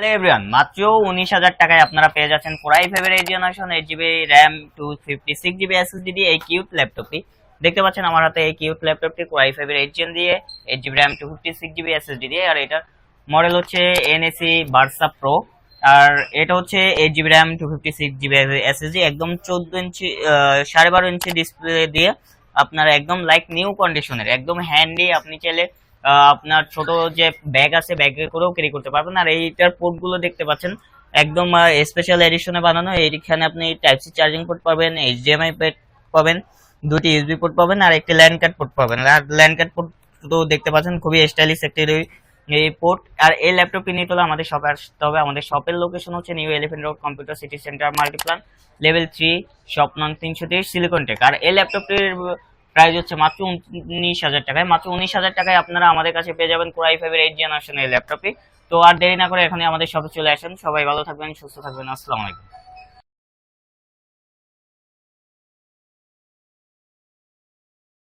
Hello everyone মাত্র উনিশ হাজার টাকায় আপনারা পেয়ে যাচ্ছেন core i generation two fifty six GB দিয়ে এই কিউট ল্যাপটপটি দেখতে পাচ্ছেন আমার হাতে এই কিউট ল্যাপটপটি জেন দিয়ে দিয়ে, আর এটার মডেল হচ্ছে এনএসি বার্সা প্রো আর এটা হচ্ছে eight GB RAM two fifty six GB একদম চোদ্দ ইঞ্চি সাড়ে বারো ইঞ্চি ডিসপ্লে দিয়ে আপনার একদম লাইক নিউ কন্ডিশনের একদম হ্যান্ডি আপনি চাইলে আপনার ছোট যে ব্যাগ আছে ব্যাগে করেও ক্যারি করতে পারবেন। আর এইটার পোর্টগুলো দেখতে পাচ্ছেন, একদম স্পেশাল এডিশনে বানানো। এইখানে আপনি টাইপ সি চার্জিং পোর্ট পাবেন এইচডিএমআই পাবেন, দুটি ইউএসবি পোর্ট পাবেন, আর একটি ল্যান্ড কার্ড পোর্ট পাবেন। আর ল্যান্ড কার্ড পোর্ট তো দেখতে পাচ্ছেন, খুবই স্টাইলিশ একটি এই পোর্ট আর এই ল্যাপটপটি নিতে হলে আমাদের শপে আসতে হবে। আমাদের শপের লোকেশন হচ্ছে new elephant road computer city centre Multiplan level three shop নং তিনশো তিরিশ সিলিকন টেক আর এই ল্যাপটপটির প্রাইস হচ্ছে মাত্র উনিশ হাজার টাকায়। মাত্র উনিশ হাজার টাকায় আপনারা আমাদের কাছে পেয়ে যাবেন কোরআই ফাইভের এইট জেনারেশনের ল্যাপটপে তো আর দেরি না করে এখানে আমাদের শপে চলে আসেন। সবাই ভালো থাকবেন, সুস্থ থাকবেন। আসসালামু আলাইকুম।